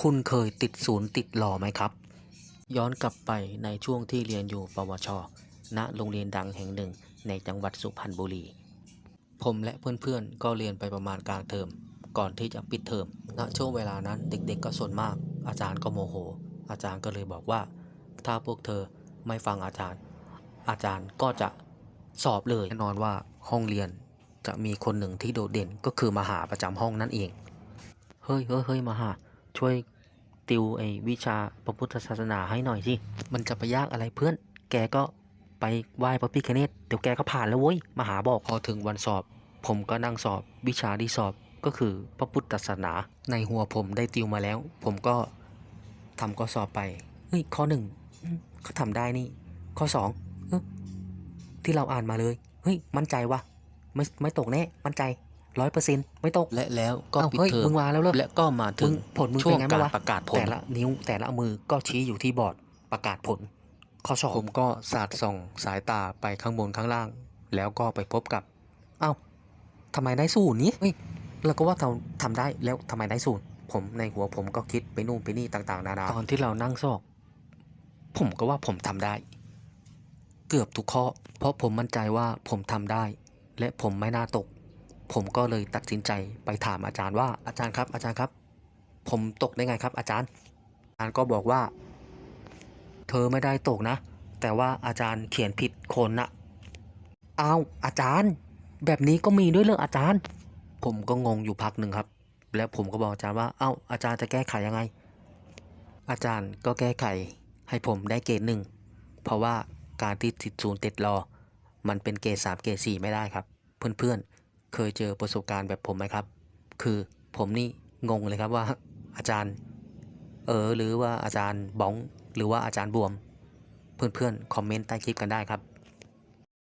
คุณเคยติดศูนย์ติดหล่อไหมครับ ย้อนกลับไปในช่วงที่เรียนอยู่ปวช ณ โรงเรียนดังแห่งหนึ่งในจังหวัดสุพรรณบุรี ผมและเพื่อนๆ ก็เรียนไปประมาณกลางเทอม ก่อนที่จะปิดเทอม ณ ช่วงเวลานั้นเด็กๆ ก็สนมาก อาจารย์ก็โมโห อาจารย์ก็เลยบอกว่า ถ้าพวกเธอไม่ฟังอาจารย์ อาจารย์ก็จะสอบเลย แน่นอนว่าห้องเรียนจะมีคนหนึ่งที่โดดเด่นก็คือมหาประจำห้องนั่นเอง เฮ้ยเฮ้ยเฮ้ยมหา ช่วยติวไอ้วิชาพระพุทธศาสนาให้หน่อยสิ มันจะไปยากอะไรเพื่อน แกก็ไปไหว้พระพิฆเนศเดี๋ยวแกก็ผ่านแล้วเว้ย มาหาบอกพอถึงวันสอบ ผมก็นั่งสอบวิชาที่สอบก็คือพระพุทธศาสนา ในหัวผมได้ติวมาแล้ว ผมก็ทำข้อสอบไป เฮ้ย ข้อหนึ่งเขาทำได้นี่ ข้อสองที่เราอ่านมาเลย เฮ้ย มั่นใจวะไม่ไม่ตกแน่ มั่นใจ ร้อยเปอร์เซ็นต์ไม่ตกและแล้วก็อ้าวปิดเฮ้ยเทอมมึงมาแล้วเหรอและก็มาถึงมึงผลมึงช่วงเป็นไงกาบ้างรวะประกาศผลแต่ละนิ้วแต่ละมือก็ชี้อยู่ที่บอร์ดประกาศผล ข้อสอบผมก็สาดส่องสายตาไปข้างบนข้างล่าง แล้วก็ไปพบกับเอ้าทำไมได้ศูนย์นี้เฮ้ยเราก็ว่าเราทำได้แล้วทำไมได้ศูนย์ผมในหัวผมก็คิดไปนู่นไปนี่ต่างๆ นานาตอนที่เรานั่งสอบผมก็ว่าผมทำได้ เกือบทุกข้อ เพราะผมมั่นใจว่าผมทำได้ และผมไม่น่าตก ผมก็เลยตัดสินใจไปถามอาจารย์ว่าอาจารย์ครับ อาจารย์ครับ ผมตกได้ไงครับ อาจารย์ อาจารย์ก็บอกว่า เธอไม่ได้ตกนะ แต่ว่าอาจารย์เขียนผิดคนนะเอาอาจารย์ แบบนี้ก็มีด้วยเหรองอาจารย์ ผมก็งงอยู่พักหนึ่งครับ แล้วผมก็บอกอาจารย์ว่า เอ้าอาจารย์จะแก้ไขยังไง อาจารย์ก็แก้ไขให้ผมได้เกรดหนึ่งเพราะว่าการที่ติดศูนย์ติดรอ มันเป็นเกรดสามเกรดสี่ไม่ได้ครับ เพื่อนๆ เคยเจอประสบการณ์แบบผมไหมครับ คือผมนี่งงเลยครับว่า อาจารย์ เออหรือว่าอาจารย์บ้อง หรือว่าอาจารย์บวม เพื่อนๆคอมเมนต์ใต้คลิปกันได้ครับ